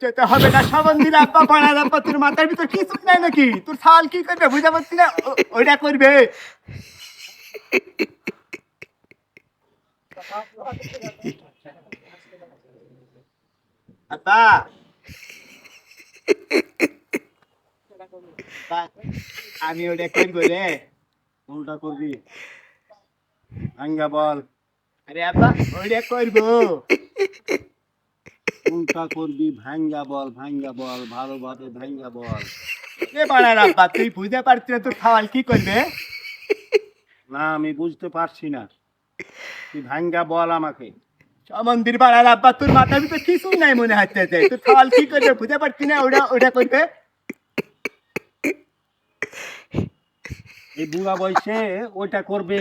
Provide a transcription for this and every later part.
যেতে হবে না সাবন্দির আব্বা পাড়ার আব্বা, তোর মাথার ভিতর কিছু নাই নাকি? তোর সাল কি করবে বুঝতে পারছি না ওইটা করবে। আব্বা। আমি ওটা করব রে কোনটা করবি। ভাঙ্গা বল। আরে আব্বা, ওইটা করব। কোনটা করবি, ভাঙ্গা বল ভাঙ্গা বল ভালোভাবে ভাঙ্গা বল। এ পাড়ার আব্বা, তুই বুঝতে পারছি না তোর খাওয়াল কি করবে? না, আমি বুঝতে পারছি না। তুই ভাঙ্গা বল আমাকে। মন্দির পাড়ার আব্বা, তোর মাথার ভিতর কিছুই নাই মনে হচ্ছে যে তোর খাওয়াল কি করবে বুঝতে পারছি না ওটা ওটা করবে? এই বুড়া বয়সে ওইটা করবে।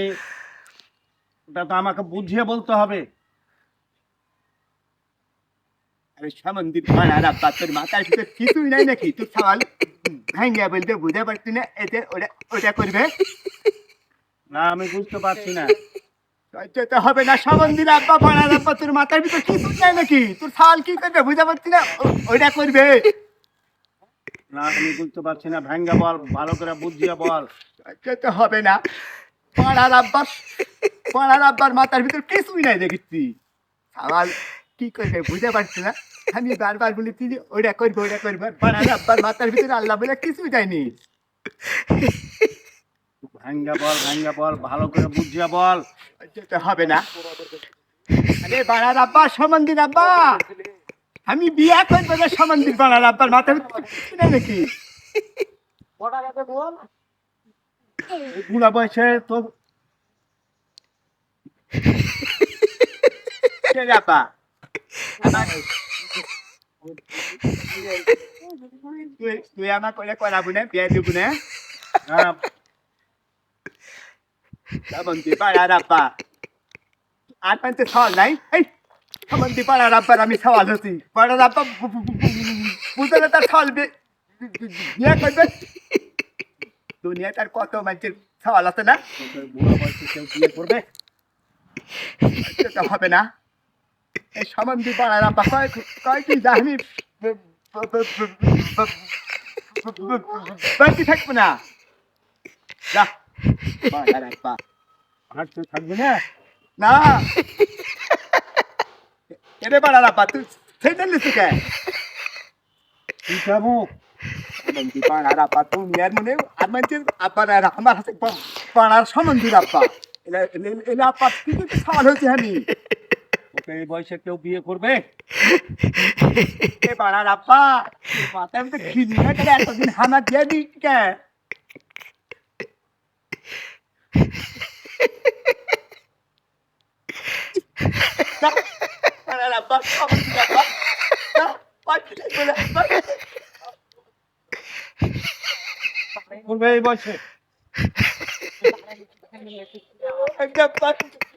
ওটা তো আমাকে বুঝিয়ে বলতে হবে। আরে সমন্দির পাড়ার আব্বা তোর মাথার ভিতর কিছুই নাই নাকি? খাওয়াল ভাঙ্গিয়া বলতে পারছি না এতে ওটা ওটা করবে। না আমি বুঝতে পারছি না। যেতে হবে না সমন্দির আব্বা পাড়ার আব্বা তোর মাথার ভিতর কিছুই নাই নাকি? তোর খাওয়াল কি করবে পারছি না ওটা করবে। না আমি বুঝতে পারছি না ভাঙ্গা বল ভালো করে বুঝিয়ে বল। যেতে হবে না। পাড়ার আব্বার পাড়ার আব্বার মাথার ভিতর কিছুই নাই দেখেছি আমার কি করবে? বুঝতে পারছি না। আমি বারবার বলেছি যে ওইটা করব ওইটা করব। পাড়ার আব্বার মাথার ভিতরে আল্লাহ বলে কিছুই যায়নি। ভাঙ্গা বল ভাঙ্গা বল ভালো করে বুঝিয়ে বল। যেতে হবে না। আরে পাড়ার আব্বা সমান্দির আব্বা। আমি বিয়া করব না সমান্দির পাড়ার আব্বার মাথার ভিতরে নাকি? বুড়া বয়সে তো আব্বা তুই আমার করে করাবো না বিয়া দিব না পাড়ার আব্বা আর পান্তে সওয়াল নাই এই সামন্তি পাড়ার আব্বার আমি সওয়াল হচ্ছি পাড়ার আব্বা বু- বু- বু- বু- বুঝতে না তার সওয়াল বিয়ে করবে দুনিয়া তার কত মানুষের সওয়াল আছে না বুড়া বয়সে কেউ বিয়ে করবে হবে না এই সামন্তি পাড়ার আব্বা কয় কয় কি জানি বাকি থাকব না যা পাড়ার আব্বা হাঁটতে থাকবি না না এরে পাড়ার আব্বা তুই সেটা লিখি কে তুই যাব মন্দির পাড়ার আব্বা তুমি আর মনে আর আর আমার হাতে পা- পাড়ার সমন্দির আব্বা এলা এলা কি কি হয়েছে আমি এই বয়সে কেউ বিয়ে করবে? পাড়ার আব্বা মাথায় ঘিনি না এতদিন হানা দিয়ে দি কে? না, পাড়ার আব্বা সমন্দির আব্বা না, পাঁচটি থাকবে না, পাঁচটি করবে এই বয়সে।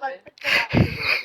পাড়ার আপা